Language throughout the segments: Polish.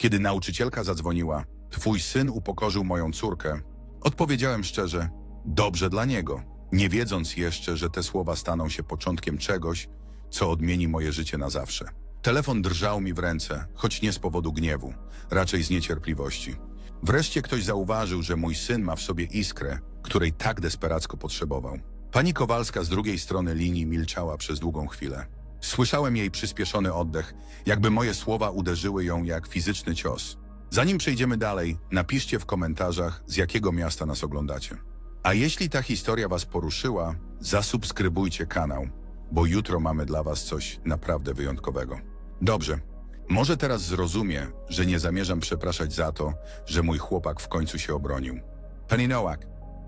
Kiedy nauczycielka zadzwoniła, twój syn upokorzył moją córkę, odpowiedziałem szczerze, dobrze dla niego, nie wiedząc jeszcze, że te słowa staną się początkiem czegoś, co odmieni moje życie na zawsze. Telefon drżał mi w ręce, choć nie z powodu gniewu, raczej z niecierpliwości. Wreszcie ktoś zauważył, że mój syn ma w sobie iskrę, której tak desperacko potrzebował. Pani Kowalska z drugiej strony linii milczała przez długą chwilę. Słyszałem jej przyspieszony oddech, jakby moje słowa uderzyły ją jak fizyczny cios. Zanim przejdziemy dalej, napiszcie w komentarzach, z jakiego miasta nas oglądacie. A jeśli ta historia Was poruszyła, zasubskrybujcie kanał, bo jutro mamy dla Was coś naprawdę wyjątkowego. Dobrze, może teraz zrozumie, że nie zamierzam przepraszać za to, że mój chłopak w końcu się obronił. Penny Nowak.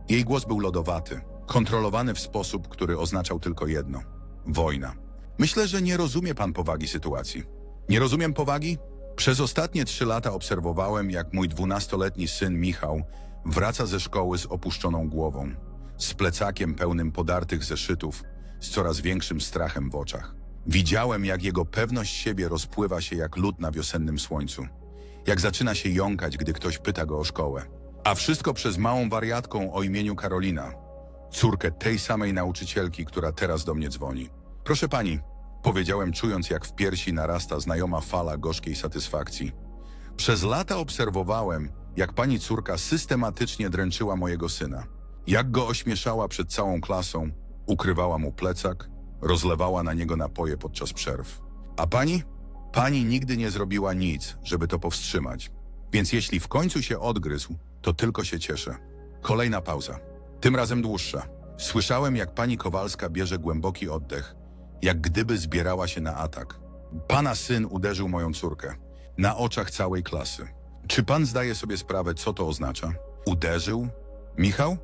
Jej głos był lodowaty, kontrolowany w sposób, który oznaczał tylko jedno wojna. Myślę, że nie rozumie pan powagi sytuacji. Nie rozumiem powagi? Przez ostatnie trzy lata obserwowałem, jak mój dwunastoletni syn Michał wraca ze szkoły z opuszczoną głową, z plecakiem pełnym podartych zeszytów, z coraz większym strachem w oczach. Widziałem, jak jego pewność siebie rozpływa się jak lód na wiosennym słońcu. Jak zaczyna się jąkać, gdy ktoś pyta go o szkołę. A wszystko przez małą wariatką o imieniu Karolina, córkę tej samej nauczycielki, która teraz do mnie dzwoni. Proszę pani, powiedziałem, czując jak w piersi narasta znajoma fala gorzkiej satysfakcji. Przez lata obserwowałem, jak pani córka systematycznie dręczyła mojego syna. Jak go ośmieszała przed całą klasą, ukrywała mu plecak, rozlewała na niego napoje podczas przerw. A pani? Pani nigdy nie zrobiła nic, żeby to powstrzymać. Więc jeśli w końcu się odgryzł, to tylko się cieszę. Kolejna pauza. Tym razem dłuższa. Słyszałem, jak pani Kowalska bierze głęboki oddech, jak gdyby zbierała się na atak. Pana syn uderzył moją córkę. Na oczach całej klasy. Czy pan zdaje sobie sprawę, co to oznacza? Uderzył? Michał?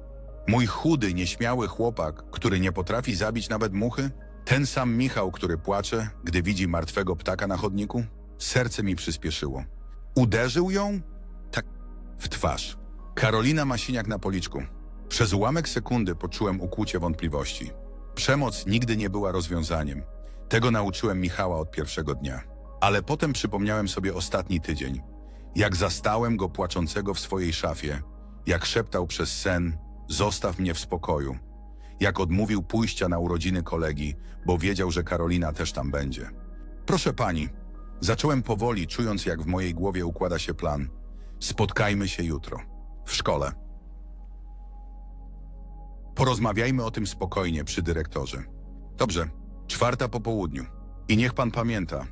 Mój chudy, nieśmiały chłopak, który nie potrafi zabić nawet muchy? Ten sam Michał, który płacze, gdy widzi martwego ptaka na chodniku? Serce mi przyspieszyło. Uderzył ją? Tak, w twarz. Karolina ma siniak na policzku. Przez ułamek sekundy poczułem ukłucie wątpliwości. Przemoc nigdy nie była rozwiązaniem. Tego nauczyłem Michała od pierwszego dnia. Ale potem przypomniałem sobie ostatni tydzień. Jak zastałem go płaczącego w swojej szafie, jak szeptał przez sen: Zostaw mnie w spokoju. Jak odmówił pójścia na urodziny kolegi, bo wiedział, że Karolina też tam będzie. Proszę pani, zacząłem powoli, czując, jak w mojej głowie układa się plan. Spotkajmy się jutro. W szkole. Porozmawiajmy o tym spokojnie przy dyrektorze. Dobrze, czwarta po południu. I niech pan pamięta,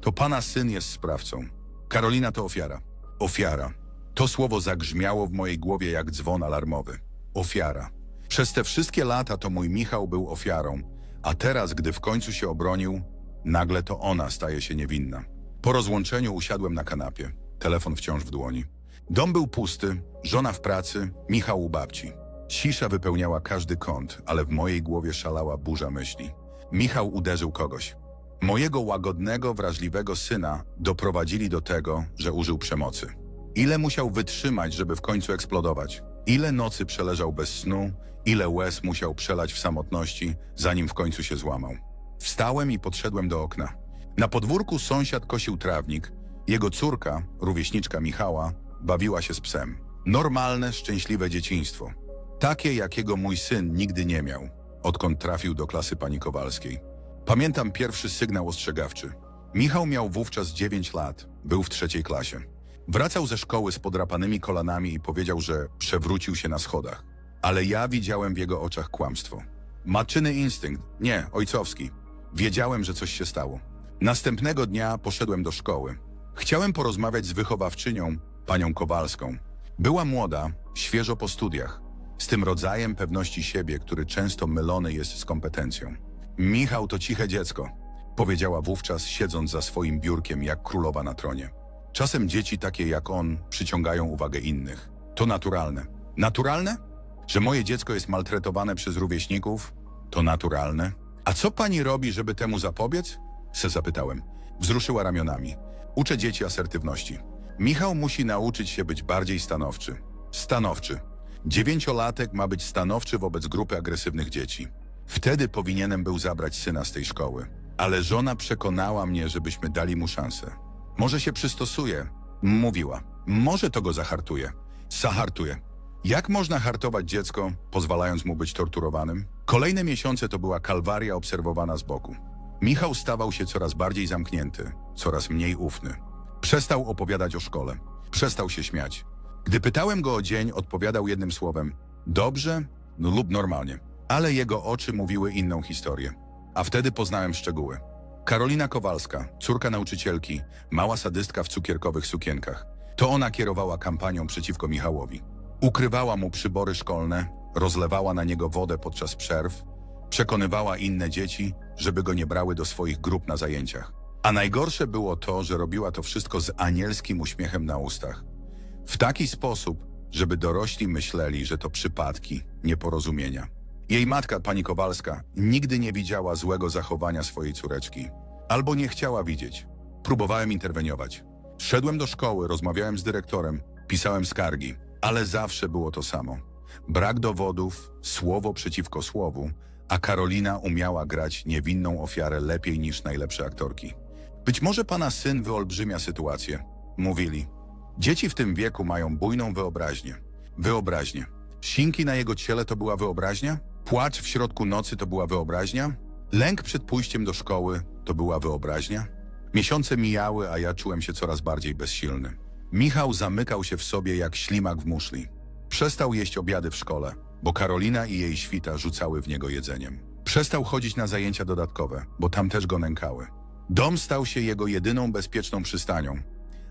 to pana syn jest sprawcą. Karolina to ofiara. Ofiara. To słowo zagrzmiało w mojej głowie jak dzwon alarmowy. Ofiara. Przez te wszystkie lata to mój Michał był ofiarą, a teraz, gdy w końcu się obronił, nagle to ona staje się niewinna. Po rozłączeniu usiadłem na kanapie, telefon wciąż w dłoni. Dom był pusty, żona w pracy, Michał u babci. Cisza wypełniała każdy kąt, ale w mojej głowie szalała burza myśli. Michał uderzył kogoś. Mojego łagodnego, wrażliwego syna doprowadzili do tego, że użył przemocy. Ile musiał wytrzymać, żeby w końcu eksplodować? Ile nocy przeleżał bez snu? Ile łez musiał przelać w samotności, zanim w końcu się złamał? Wstałem i podszedłem do okna. Na podwórku sąsiad kosił trawnik. Jego córka, rówieśniczka Michała, bawiła się z psem. Normalne, szczęśliwe dzieciństwo. Takie, jakiego mój syn nigdy nie miał, odkąd trafił do klasy pani Kowalskiej. Pamiętam pierwszy sygnał ostrzegawczy. Michał miał wówczas 9 lat, był w trzeciej klasie. Wracał ze szkoły z podrapanymi kolanami i powiedział, że przewrócił się na schodach. Ale ja widziałem w jego oczach kłamstwo. Matczyny instynkt, nie, ojcowski. Wiedziałem, że coś się stało. Następnego dnia poszedłem do szkoły. Chciałem porozmawiać z wychowawczynią, panią Kowalską. Była młoda, świeżo po studiach, z tym rodzajem pewności siebie, który często mylony jest z kompetencją. Michał to ciche dziecko, powiedziała wówczas, siedząc za swoim biurkiem jak królowa na tronie. Czasem dzieci takie jak on przyciągają uwagę innych. To naturalne. Naturalne? Że moje dziecko jest maltretowane przez rówieśników? To naturalne. A co pani robi, żeby temu zapobiec? Se zapytałem. Wzruszyła ramionami. Uczę dzieci asertywności. Michał musi nauczyć się być bardziej stanowczy. Stanowczy. Dziewięciolatek ma być stanowczy wobec grupy agresywnych dzieci. Wtedy powinienem był zabrać syna z tej szkoły. Ale żona przekonała mnie, żebyśmy dali mu szansę. Może się przystosuje, Mówiła. Może to go zahartuje. Zahartuje. Jak można hartować dziecko, pozwalając mu być torturowanym? Kolejne miesiące to była kalwaria obserwowana z boku. Michał stawał się coraz bardziej zamknięty, coraz mniej ufny. Przestał opowiadać o szkole. Przestał się śmiać. Gdy pytałem go o dzień, odpowiadał jednym słowem: dobrze lub normalnie. Ale jego oczy mówiły inną historię. A wtedy poznałem szczegóły. Karolina Kowalska, córka nauczycielki, mała sadystka w cukierkowych sukienkach. To ona kierowała kampanią przeciwko Michałowi. Ukrywała mu przybory szkolne, rozlewała na niego wodę podczas przerw, przekonywała inne dzieci, żeby go nie brały do swoich grup na zajęciach. A najgorsze było to, że robiła to wszystko z anielskim uśmiechem na ustach. W taki sposób, żeby dorośli myśleli, że to przypadki, nieporozumienia. Jej matka, pani Kowalska, nigdy nie widziała złego zachowania swojej córeczki. Albo nie chciała widzieć. Próbowałem interweniować. Szedłem do szkoły, rozmawiałem z dyrektorem, pisałem skargi, ale zawsze było to samo. Brak dowodów, słowo przeciwko słowu, a Karolina umiała grać niewinną ofiarę lepiej niż najlepsze aktorki. Być może pana syn wyolbrzymia sytuację, mówili. Dzieci w tym wieku mają bujną wyobraźnię. Wyobraźnię. Sinki na jego ciele to była wyobraźnia? Płacz w środku nocy to była wyobraźnia? Lęk przed pójściem do szkoły to była wyobraźnia? Miesiące mijały, a ja czułem się coraz bardziej bezsilny. Michał zamykał się w sobie jak ślimak w muszli. Przestał jeść obiady w szkole, bo Karolina i jej świta rzucały w niego jedzeniem. Przestał chodzić na zajęcia dodatkowe, bo tam też go nękały. Dom stał się jego jedyną bezpieczną przystanią,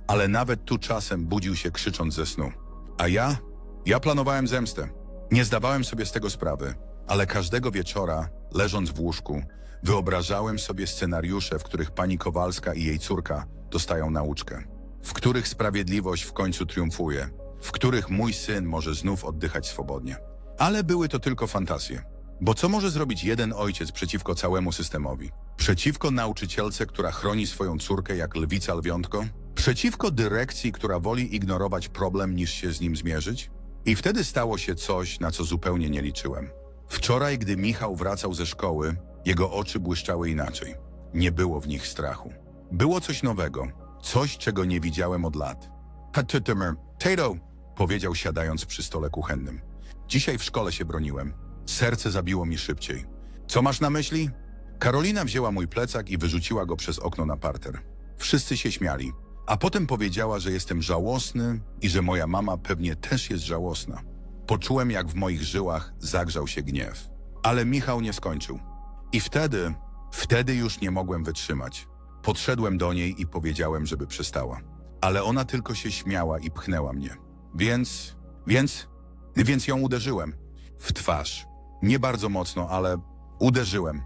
ale nawet tu czasem budził się krzycząc ze snu. A ja? Ja planowałem zemstę. Nie zdawałem sobie z tego sprawy, ale każdego wieczora, leżąc w łóżku, wyobrażałem sobie scenariusze, w których pani Kowalska i jej córka dostają nauczkę, w których sprawiedliwość w końcu triumfuje, w których mój syn może znów oddychać swobodnie. Ale były to tylko fantazje. Bo co może zrobić jeden ojciec przeciwko całemu systemowi? Przeciwko nauczycielce, która chroni swoją córkę jak lwica lwiątko? Przeciwko dyrekcji, która woli ignorować problem niż się z nim zmierzyć? I wtedy stało się coś, na co zupełnie nie liczyłem. Wczoraj, gdy Michał wracał ze szkoły, jego oczy błyszczały inaczej. Nie było w nich strachu. Było coś nowego, coś, czego nie widziałem od lat. Tatytymer, Tato, powiedział siadając przy stole kuchennym. Dzisiaj w szkole się broniłem. Serce zabiło mi szybciej. Co masz na myśli? Karolina wzięła mój plecak i wyrzuciła go przez okno na parter. Wszyscy się śmiali, a potem powiedziała, że jestem żałosny i że moja mama pewnie też jest żałosna. Poczułem, jak w moich żyłach zagrzał się gniew. Ale Michał nie skończył. I wtedy, wtedy już nie mogłem wytrzymać. Podszedłem do niej i powiedziałem, żeby przestała. Ale ona tylko się śmiała i pchnęła mnie. Więc, więc, więc ją uderzyłem. W twarz. Nie bardzo mocno, ale uderzyłem.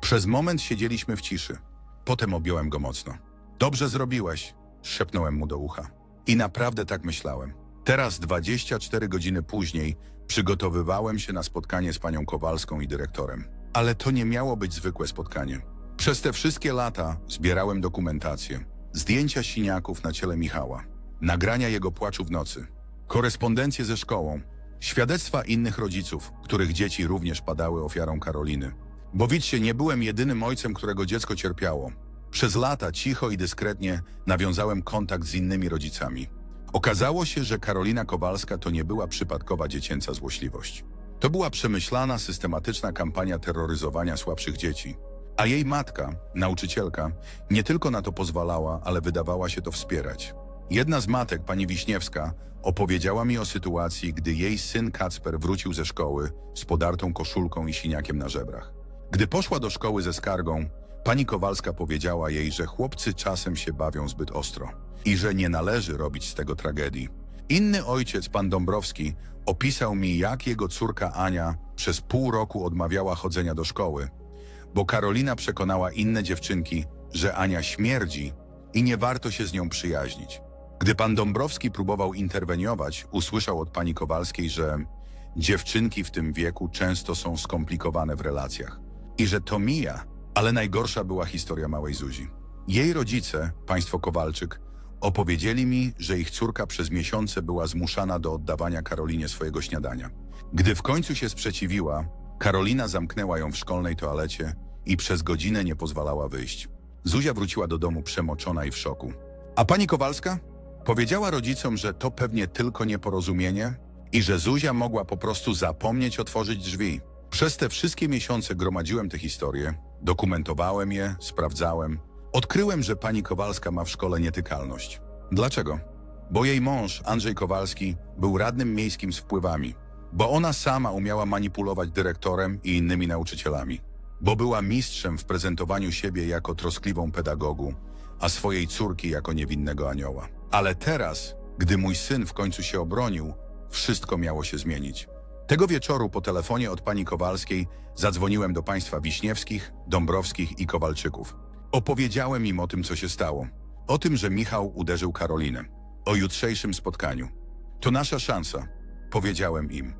Przez moment siedzieliśmy w ciszy. Potem objąłem go mocno. Dobrze zrobiłeś, szepnąłem mu do ucha. I naprawdę tak myślałem. Teraz, 24 godziny później, przygotowywałem się na spotkanie z panią Kowalską i dyrektorem. Ale to nie miało być zwykłe spotkanie. Przez te wszystkie lata zbierałem dokumentację, zdjęcia siniaków na ciele Michała, nagrania jego płaczu w nocy, korespondencję ze szkołą, świadectwa innych rodziców, których dzieci również padały ofiarą Karoliny. Bo widzicie, nie byłem jedynym ojcem, którego dziecko cierpiało. Przez lata cicho i dyskretnie nawiązałem kontakt z innymi rodzicami. Okazało się, że Karolina Kowalska to nie była przypadkowa dziecięca złośliwość. To była przemyślana, systematyczna kampania terroryzowania słabszych dzieci. A jej matka, nauczycielka, nie tylko na to pozwalała, ale wydawała się to wspierać. Jedna z matek, pani Wiśniewska, opowiedziała mi o sytuacji, gdy jej syn Kacper wrócił ze szkoły z podartą koszulką i siniakiem na żebrach. Gdy poszła do szkoły ze skargą, pani Kowalska powiedziała jej, że chłopcy czasem się bawią zbyt ostro i że nie należy robić z tego tragedii. Inny ojciec, pan Dąbrowski, opisał mi, jak jego córka Ania przez pół roku odmawiała chodzenia do szkoły, bo Karolina przekonała inne dziewczynki, że Ania śmierdzi i nie warto się z nią przyjaźnić. Gdy pan Dąbrowski próbował interweniować, usłyszał od pani Kowalskiej, że dziewczynki w tym wieku często są skomplikowane w relacjach i że to mija, ale najgorsza była historia małej Zuzi. Jej rodzice, państwo Kowalczyk, opowiedzieli mi, że ich córka przez miesiące była zmuszana do oddawania Karolinie swojego śniadania. Gdy w końcu się sprzeciwiła, Karolina zamknęła ją w szkolnej toalecie i przez godzinę nie pozwalała wyjść. Zuzia wróciła do domu przemoczona i w szoku. A pani Kowalska? Powiedziała rodzicom, że to pewnie tylko nieporozumienie i że Zuzia mogła po prostu zapomnieć otworzyć drzwi. Przez te wszystkie miesiące gromadziłem te historie, dokumentowałem je, sprawdzałem. Odkryłem, że pani Kowalska ma w szkole nietykalność. Dlaczego? Bo jej mąż, Andrzej Kowalski, był radnym miejskim z wpływami. Bo ona sama umiała manipulować dyrektorem i innymi nauczycielami. Bo była mistrzem w prezentowaniu siebie jako troskliwą pedagogu, a swojej córki jako niewinnego anioła. Ale teraz, gdy mój syn w końcu się obronił, wszystko miało się zmienić. Tego wieczoru po telefonie od pani Kowalskiej zadzwoniłem do państwa Wiśniewskich, Dąbrowskich i Kowalczyków. Opowiedziałem im o tym, co się stało. O tym, że Michał uderzył Karolinę. O jutrzejszym spotkaniu. To nasza szansa, powiedziałem im.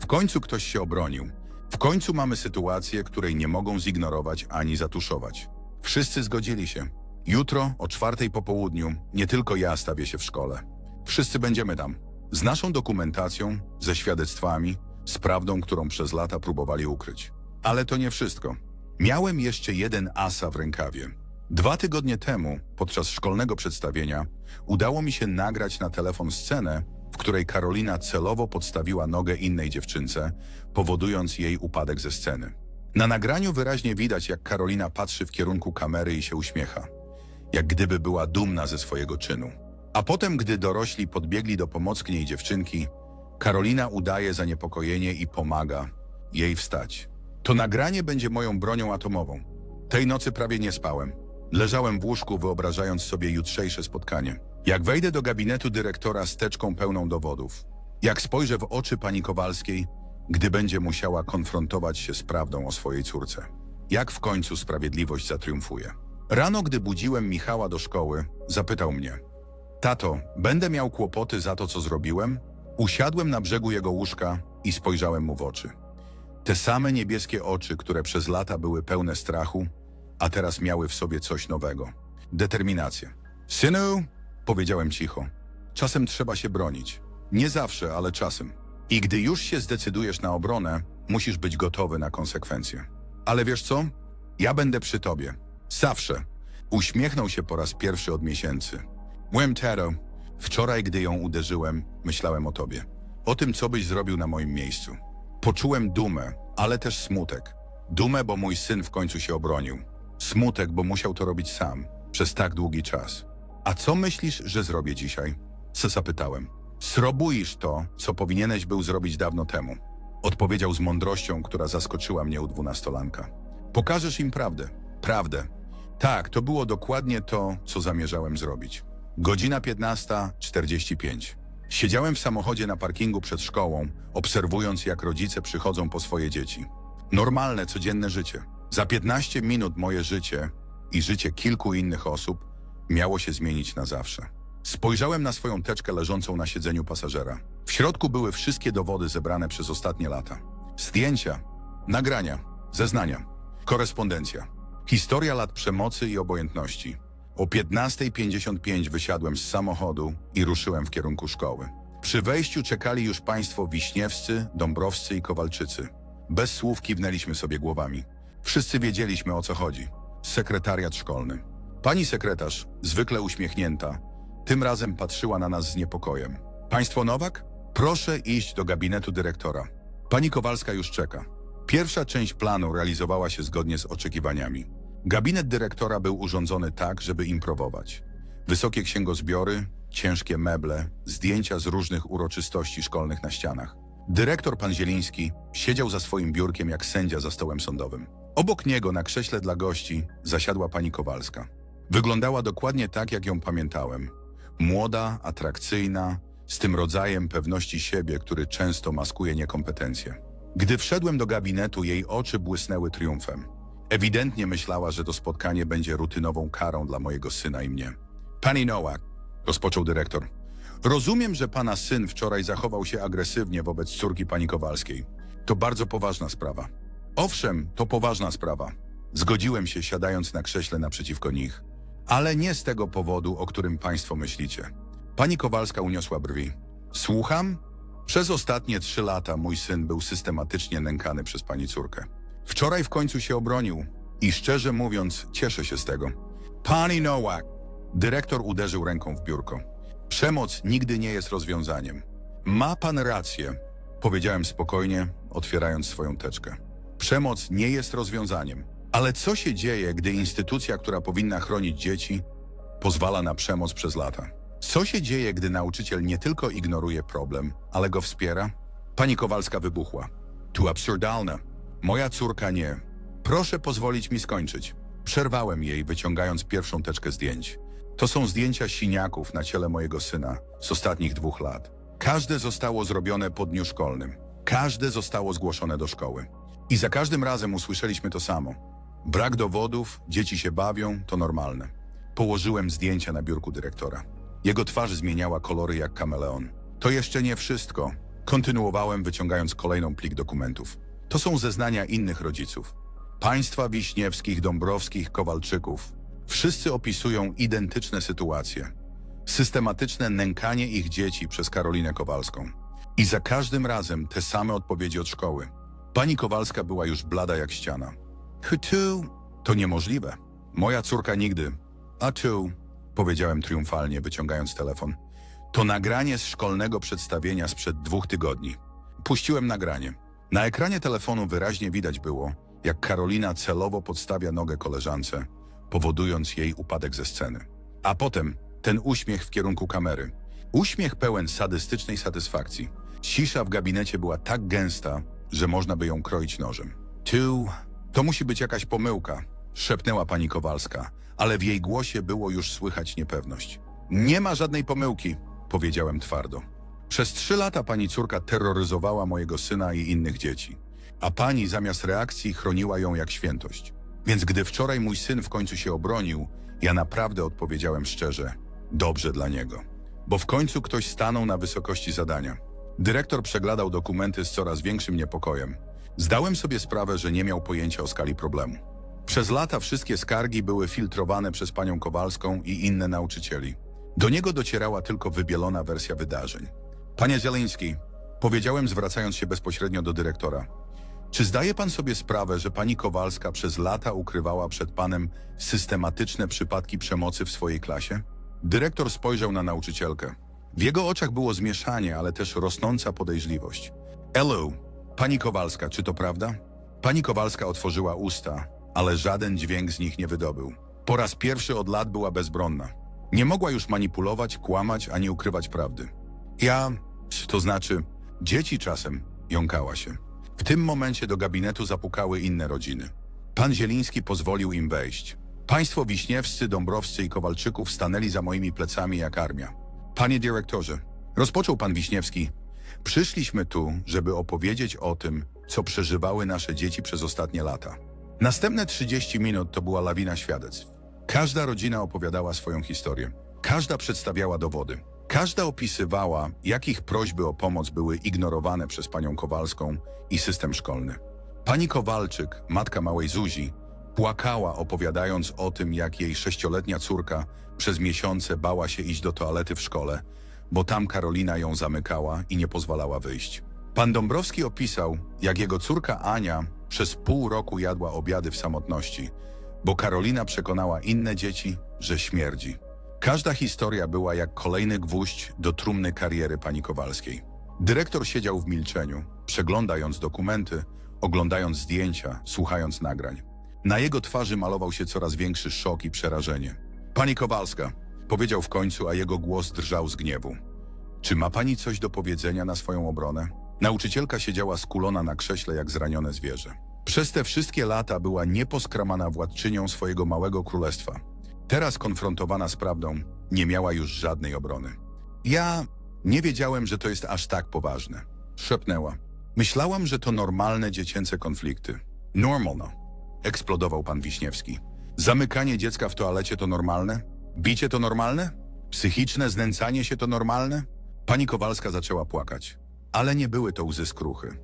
W końcu ktoś się obronił. W końcu mamy sytuację, której nie mogą zignorować ani zatuszować. Wszyscy zgodzili się. Jutro o czwartej po południu nie tylko ja stawię się w szkole. Wszyscy będziemy tam. Z naszą dokumentacją, ze świadectwami, z prawdą, którą przez lata próbowali ukryć. Ale to nie wszystko. Miałem jeszcze jeden asa w rękawie. Dwa tygodnie temu, podczas szkolnego przedstawienia, udało mi się nagrać na telefon scenę, w której Karolina celowo podstawiła nogę innej dziewczynce, powodując jej upadek ze sceny. Na nagraniu wyraźnie widać, jak Karolina patrzy w kierunku kamery i się uśmiecha, jak gdyby była dumna ze swojego czynu. A potem, gdy dorośli podbiegli do pomocnej dziewczynki, Karolina udaje zaniepokojenie i pomaga jej wstać. To nagranie będzie moją bronią atomową. Tej nocy prawie nie spałem. Leżałem w łóżku, wyobrażając sobie jutrzejsze spotkanie. Jak wejdę do gabinetu dyrektora z teczką pełną dowodów. Jak spojrzę w oczy pani Kowalskiej, gdy będzie musiała konfrontować się z prawdą o swojej córce. Jak w końcu sprawiedliwość zatriumfuje. Rano, gdy budziłem Michała do szkoły, zapytał mnie – Tato, będę miał kłopoty za to, co zrobiłem? Usiadłem na brzegu jego łóżka i spojrzałem mu w oczy. Te same niebieskie oczy, które przez lata były pełne strachu, a teraz miały w sobie coś nowego. Determinację. Synu, powiedziałem cicho, czasem trzeba się bronić. Nie zawsze, ale czasem. I gdy już się zdecydujesz na obronę, musisz być gotowy na konsekwencje. Ale wiesz co? Ja będę przy tobie. Zawsze. Uśmiechnął się po raz pierwszy od miesięcy. Byłem Tero. Wczoraj, gdy ją uderzyłem, myślałem o tobie. O tym, co byś zrobił na moim miejscu. Poczułem dumę, ale też smutek. Dumę, bo mój syn w końcu się obronił. Smutek, bo musiał to robić sam, przez tak długi czas. A co myślisz, że zrobię dzisiaj? Co zapytałem. Srobuisz to, co powinieneś był zrobić dawno temu. Odpowiedział z mądrością, która zaskoczyła mnie u dwunastolanka. Pokażesz im prawdę. Prawdę. Tak, to było dokładnie to, co zamierzałem zrobić. Godzina 15.45. Siedziałem w samochodzie na parkingu przed szkołą, obserwując jak rodzice przychodzą po swoje dzieci. Normalne, codzienne życie. Za 15 minut moje życie i życie kilku innych osób miało się zmienić na zawsze. Spojrzałem na swoją teczkę leżącą na siedzeniu pasażera. W środku były wszystkie dowody zebrane przez ostatnie lata. Zdjęcia, nagrania, zeznania, korespondencja, historia lat przemocy i obojętności. O 15.55 wysiadłem z samochodu i ruszyłem w kierunku szkoły. Przy wejściu czekali już państwo Wiśniewscy, Dąbrowscy i Kowalczycy. Bez słów kiwnęliśmy sobie głowami. Wszyscy wiedzieliśmy o co chodzi. Sekretariat szkolny. Pani sekretarz, zwykle uśmiechnięta, tym razem patrzyła na nas z niepokojem. Państwo Nowak? Proszę iść do gabinetu dyrektora. Pani Kowalska już czeka. Pierwsza część planu realizowała się zgodnie z oczekiwaniami. Gabinet dyrektora był urządzony tak, żeby improwować. Wysokie księgozbiory, ciężkie meble, zdjęcia z różnych uroczystości szkolnych na ścianach. Dyrektor pan Zieliński siedział za swoim biurkiem jak sędzia za stołem sądowym. Obok niego na krześle dla gości zasiadła pani Kowalska. Wyglądała dokładnie tak, jak ją pamiętałem. Młoda, atrakcyjna, z tym rodzajem pewności siebie, który często maskuje niekompetencje. Gdy wszedłem do gabinetu, jej oczy błysnęły triumfem. Ewidentnie myślała, że to spotkanie będzie rutynową karą dla mojego syna i mnie. Pani Nowak, rozpoczął dyrektor. Rozumiem, że pana syn wczoraj zachował się agresywnie wobec córki pani Kowalskiej. To bardzo poważna sprawa. Owszem, to poważna sprawa. Zgodziłem się, siadając na krześle naprzeciwko nich. Ale nie z tego powodu, o którym państwo myślicie. Pani Kowalska uniosła brwi. Słucham? Przez ostatnie trzy lata mój syn był systematycznie nękany przez pani córkę. Wczoraj w końcu się obronił i szczerze mówiąc, cieszę się z tego. Pani Nowak! Dyrektor uderzył ręką w biurko. Przemoc nigdy nie jest rozwiązaniem. Ma pan rację, powiedziałem spokojnie, otwierając swoją teczkę. Przemoc nie jest rozwiązaniem. Ale co się dzieje, gdy instytucja, która powinna chronić dzieci, pozwala na przemoc przez lata? Co się dzieje, gdy nauczyciel nie tylko ignoruje problem, ale go wspiera? Pani Kowalska wybuchła. Tu absurdalne. Moja córka nie. Proszę pozwolić mi skończyć. Przerwałem jej, wyciągając pierwszą teczkę zdjęć. To są zdjęcia siniaków na ciele mojego syna z ostatnich dwóch lat. Każde zostało zrobione po dniu szkolnym. Każde zostało zgłoszone do szkoły. I za każdym razem usłyszeliśmy to samo. Brak dowodów, dzieci się bawią, to normalne. Położyłem zdjęcia na biurku dyrektora. Jego twarz zmieniała kolory jak kameleon. To jeszcze nie wszystko. Kontynuowałem, wyciągając kolejną plik dokumentów. To są zeznania innych rodziców. Państwa Wiśniewskich, Dąbrowskich, Kowalczyków. Wszyscy opisują identyczne sytuacje. Systematyczne nękanie ich dzieci przez Karolinę Kowalską. I za każdym razem te same odpowiedzi od szkoły. Pani Kowalska była już blada jak ściana. Tu, to niemożliwe. Moja córka nigdy. A tu, powiedziałem triumfalnie, wyciągając telefon. To nagranie z szkolnego przedstawienia sprzed dwóch tygodni. Puściłem nagranie. Na ekranie telefonu wyraźnie widać było, jak Karolina celowo podstawia nogę koleżance, powodując jej upadek ze sceny. A potem ten uśmiech w kierunku kamery. Uśmiech pełen sadystycznej satysfakcji. Cisza w gabinecie była tak gęsta, że można by ją kroić nożem. Tu, to musi być jakaś pomyłka, szepnęła pani Kowalska, ale w jej głosie było już słychać niepewność. Nie ma żadnej pomyłki, powiedziałem twardo. Przez trzy lata pani córka terroryzowała mojego syna i innych dzieci, a pani zamiast reakcji chroniła ją jak świętość. Więc gdy wczoraj mój syn w końcu się obronił, ja naprawdę odpowiedziałem szczerze, dobrze dla niego. Bo w końcu ktoś stanął na wysokości zadania. Dyrektor przeglądał dokumenty z coraz większym niepokojem. Zdałem sobie sprawę, że nie miał pojęcia o skali problemu. Przez lata wszystkie skargi były filtrowane przez panią Kowalską i inne nauczycieli. Do niego docierała tylko wybielona wersja wydarzeń. Panie Zieliński, powiedziałem zwracając się bezpośrednio do dyrektora. Czy zdaje pan sobie sprawę, że pani Kowalska przez lata ukrywała przed panem systematyczne przypadki przemocy w swojej klasie? Dyrektor spojrzał na nauczycielkę. W jego oczach było zmieszanie, ale też rosnąca podejrzliwość. Elu, pani Kowalska, czy to prawda? Pani Kowalska otworzyła usta, ale żaden dźwięk z nich nie wydobył. Po raz pierwszy od lat była bezbronna. Nie mogła już manipulować, kłamać ani ukrywać prawdy. Ja, to znaczy, dzieci czasem, jąkała się. W tym momencie do gabinetu zapukały inne rodziny. Pan Zieliński pozwolił im wejść. Państwo Wiśniewscy, Dąbrowscy i Kowalczyków stanęli za moimi plecami jak armia. Panie dyrektorze, rozpoczął pan Wiśniewski. Przyszliśmy tu, żeby opowiedzieć o tym, co przeżywały nasze dzieci przez ostatnie lata. Następne 30 minut to była lawina świadectw. Każda rodzina opowiadała swoją historię. Każda przedstawiała dowody. Każda opisywała, jak ich prośby o pomoc były ignorowane przez panią Kowalską i system szkolny. Pani Kowalczyk, matka małej Zuzi, płakała opowiadając o tym, jak jej sześcioletnia córka przez miesiące bała się iść do toalety w szkole, bo tam Karolina ją zamykała i nie pozwalała wyjść. Pan Dąbrowski opisał, jak jego córka Ania przez pół roku jadła obiady w samotności, bo Karolina przekonała inne dzieci, że śmierdzi. Każda historia była jak kolejny gwóźdź do trumny kariery pani Kowalskiej. Dyrektor siedział w milczeniu, przeglądając dokumenty, oglądając zdjęcia, słuchając nagrań. Na jego twarzy malował się coraz większy szok i przerażenie. Pani Kowalska, powiedział w końcu, a jego głos drżał z gniewu. Czy ma pani coś do powiedzenia na swoją obronę? Nauczycielka siedziała skulona na krześle jak zranione zwierzę. Przez te wszystkie lata była nieposkramana władczynią swojego małego królestwa. Teraz konfrontowana z prawdą, nie miała już żadnej obrony. Ja nie wiedziałem, że to jest aż tak poważne. Szepnęła. Myślałam, że to normalne dziecięce konflikty. Normal, no. Eksplodował pan Wiśniewski. Zamykanie dziecka w toalecie to normalne? Bicie to normalne? Psychiczne znęcanie się to normalne? Pani Kowalska zaczęła płakać. Ale nie były to łzy skruchy.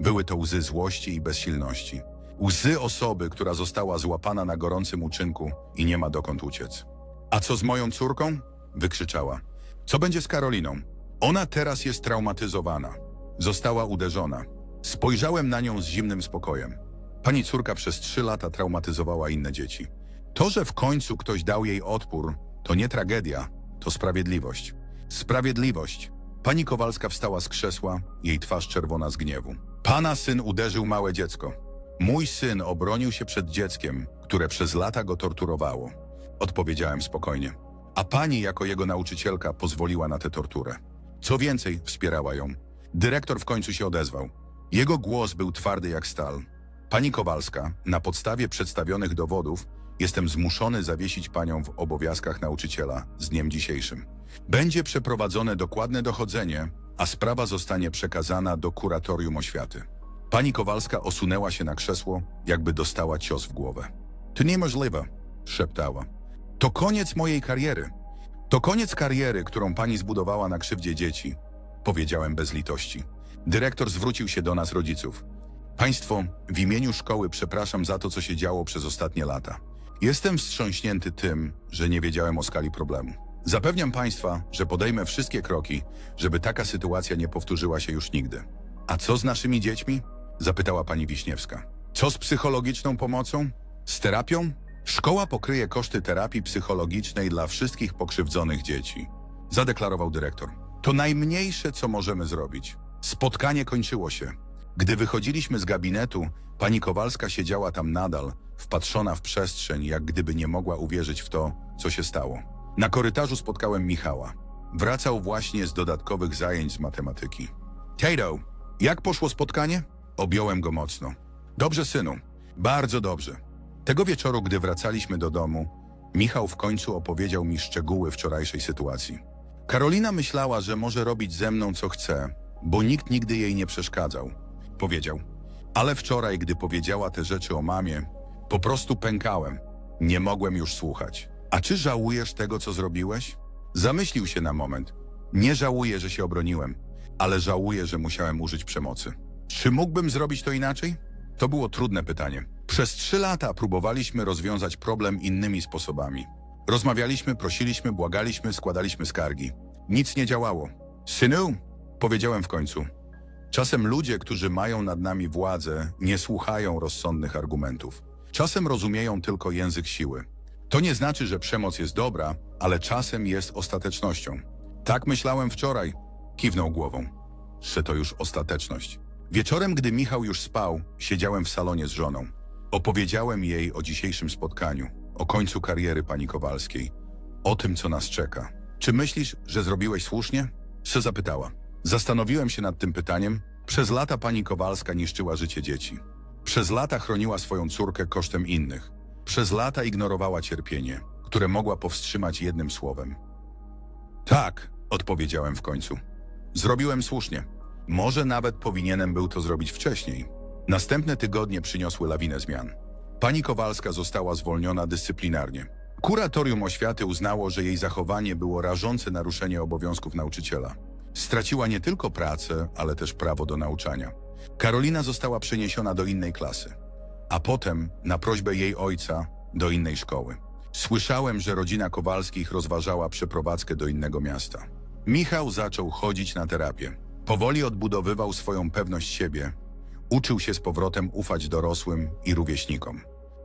Były to łzy złości i bezsilności. Łzy osoby, która została złapana na gorącym uczynku i nie ma dokąd uciec. A co z moją córką? Wykrzyczała. Co będzie z Karoliną? Ona teraz jest traumatyzowana. Została uderzona. Spojrzałem na nią z zimnym spokojem. Pani córka przez trzy lata traumatyzowała inne dzieci. To, że w końcu ktoś dał jej odpór, to nie tragedia, to sprawiedliwość. Sprawiedliwość. Pani Kowalska wstała z krzesła, jej twarz czerwona z gniewu. Pana syn uderzył małe dziecko. Mój syn obronił się przed dzieckiem, które przez lata go torturowało. Odpowiedziałem spokojnie. A pani, jako jego nauczycielka, pozwoliła na tę torturę. Co więcej, wspierała ją. Dyrektor w końcu się odezwał. Jego głos był twardy jak stal. Pani Kowalska, na podstawie przedstawionych dowodów, jestem zmuszony zawiesić panią w obowiązkach nauczyciela z dniem dzisiejszym. Będzie przeprowadzone dokładne dochodzenie, a sprawa zostanie przekazana do kuratorium oświaty. Pani Kowalska osunęła się na krzesło, jakby dostała cios w głowę. To niemożliwe, szeptała. To koniec mojej kariery. To koniec kariery, którą pani zbudowała na krzywdzie dzieci, powiedziałem bez litości. Dyrektor zwrócił się do nas rodziców. Państwo, w imieniu szkoły przepraszam za to, co się działo przez ostatnie lata. Jestem wstrząśnięty tym, że nie wiedziałem o skali problemu. Zapewniam Państwa, że podejmę wszystkie kroki, żeby taka sytuacja nie powtórzyła się już nigdy. A co z naszymi dziećmi? Zapytała pani Wiśniewska. Co z psychologiczną pomocą? Z terapią? Szkoła pokryje koszty terapii psychologicznej dla wszystkich pokrzywdzonych dzieci. Zadeklarował dyrektor. To najmniejsze, co możemy zrobić. Spotkanie kończyło się. Gdy wychodziliśmy z gabinetu, pani Kowalska siedziała tam nadal, wpatrzona w przestrzeń, jak gdyby nie mogła uwierzyć w to, co się stało. Na korytarzu spotkałem Michała. Wracał właśnie z dodatkowych zajęć z matematyki. Tato, jak poszło spotkanie? Objąłem go mocno. Dobrze, synu. Bardzo dobrze. Tego wieczoru, gdy wracaliśmy do domu, Michał w końcu opowiedział mi szczegóły wczorajszej sytuacji. Karolina myślała, że może robić ze mną co chce, bo nikt nigdy jej nie przeszkadzał. Powiedział. Ale wczoraj, gdy powiedziała te rzeczy o mamie, po prostu pękałem. Nie mogłem już słuchać. A czy żałujesz tego, co zrobiłeś? Zamyślił się na moment. Nie żałuję, że się obroniłem, ale żałuję, że musiałem użyć przemocy. Czy mógłbym zrobić to inaczej? To było trudne pytanie. Przez trzy lata próbowaliśmy rozwiązać problem innymi sposobami. Rozmawialiśmy, prosiliśmy, błagaliśmy, składaliśmy skargi. Nic nie działało. Synu, powiedziałem w końcu. Czasem ludzie, którzy mają nad nami władzę, nie słuchają rozsądnych argumentów. Czasem rozumieją tylko język siły. To nie znaczy, że przemoc jest dobra, ale czasem jest ostatecznością. Tak myślałem wczoraj. Kiwnął głową. Że to już ostateczność. Wieczorem, gdy Michał już spał, siedziałem w salonie z żoną. Opowiedziałem jej o dzisiejszym spotkaniu, o końcu kariery pani Kowalskiej, o tym, co nas czeka. Czy myślisz, że zrobiłeś słusznie? Se zapytała. Zastanowiłem się nad tym pytaniem. Przez lata pani Kowalska niszczyła życie dzieci. Przez lata chroniła swoją córkę kosztem innych. Przez lata ignorowała cierpienie, które mogła powstrzymać jednym słowem. Tak, odpowiedziałem w końcu. Zrobiłem słusznie. Może nawet powinienem był to zrobić wcześniej. Następne tygodnie przyniosły lawinę zmian. Pani Kowalska została zwolniona dyscyplinarnie. Kuratorium oświaty uznało, że jej zachowanie było rażące naruszenie obowiązków nauczyciela. Straciła nie tylko pracę, ale też prawo do nauczania. Karolina została przeniesiona do innej klasy, a potem, na prośbę jej ojca, do innej szkoły. Słyszałem, że rodzina Kowalskich rozważała przeprowadzkę do innego miasta. Michał zaczął chodzić na terapię. Powoli odbudowywał swoją pewność siebie. Uczył się z powrotem ufać dorosłym i rówieśnikom.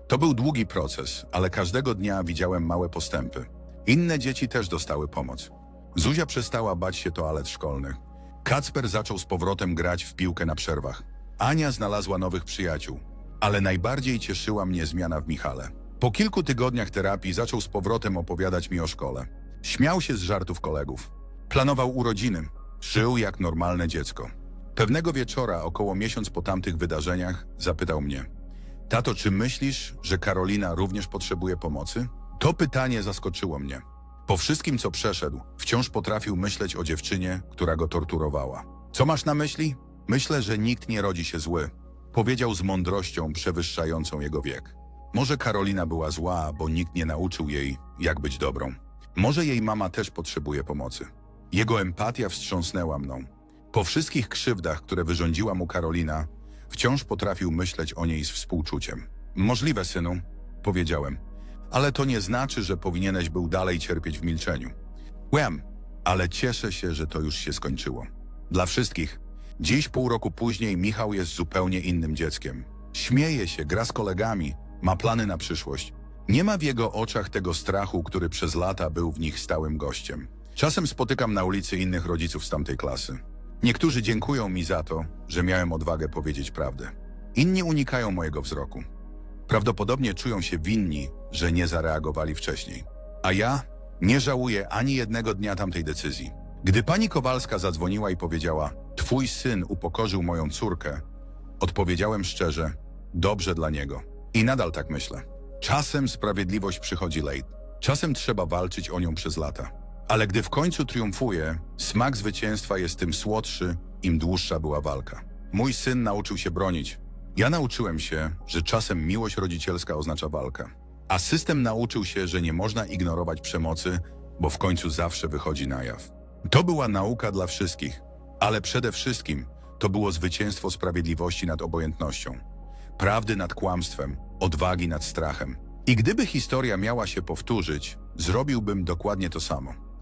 To był długi proces, ale każdego dnia widziałem małe postępy. Inne dzieci też dostały pomoc. Zuzia przestała bać się toalet szkolnych. Kacper zaczął z powrotem grać w piłkę na przerwach. Ania znalazła nowych przyjaciół. Ale najbardziej cieszyła mnie zmiana w Michale. Po kilku tygodniach terapii zaczął z powrotem opowiadać mi o szkole. Śmiał się z żartów kolegów. Planował urodziny. Żył jak normalne dziecko. Pewnego wieczora, około miesiąc po tamtych wydarzeniach, zapytał mnie: Tato, czy myślisz, że Karolina również potrzebuje pomocy? To pytanie zaskoczyło mnie. Po wszystkim, co przeszedł, wciąż potrafił myśleć o dziewczynie, która go torturowała. Co masz na myśli? Myślę, że nikt nie rodzi się zły. Powiedział z mądrością przewyższającą jego wiek. Może Karolina była zła, bo nikt nie nauczył jej, jak być dobrą. Może jej mama też potrzebuje pomocy. Jego empatia wstrząsnęła mną. Po wszystkich krzywdach, które wyrządziła mu Karolina, wciąż potrafił myśleć o niej z współczuciem. Możliwe, synu, powiedziałem. Ale to nie znaczy, że powinieneś był dalej cierpieć w milczeniu. Wiem, ale cieszę się, że to już się skończyło. Dla wszystkich. Dziś, pół roku później, Michał jest zupełnie innym dzieckiem. Śmieje się, gra z kolegami, ma plany na przyszłość. Nie ma w jego oczach tego strachu, który przez lata był w nich stałym gościem. Czasem spotykam na ulicy innych rodziców z tamtej klasy. Niektórzy dziękują mi za to, że miałem odwagę powiedzieć prawdę. Inni unikają mojego wzroku. Prawdopodobnie czują się winni, że nie zareagowali wcześniej. A ja nie żałuję ani jednego dnia tamtej decyzji. Gdy pani Kowalska zadzwoniła i powiedziała: Twój syn upokorzył moją córkę, odpowiedziałem szczerze: Dobrze dla niego. I nadal tak myślę. Czasem sprawiedliwość przychodzi late. Czasem trzeba walczyć o nią przez lata. Ale gdy w końcu triumfuje, smak zwycięstwa jest tym słodszy, im dłuższa była walka. Mój syn nauczył się bronić. Ja nauczyłem się, że czasem miłość rodzicielska oznacza walkę. A system nauczył się, że nie można ignorować przemocy, bo w końcu zawsze wychodzi na jaw. To była nauka dla wszystkich, ale przede wszystkim to było zwycięstwo sprawiedliwości nad obojętnością, prawdy nad kłamstwem, odwagi nad strachem. I gdyby historia miała się powtórzyć, zrobiłbym dokładnie to samo.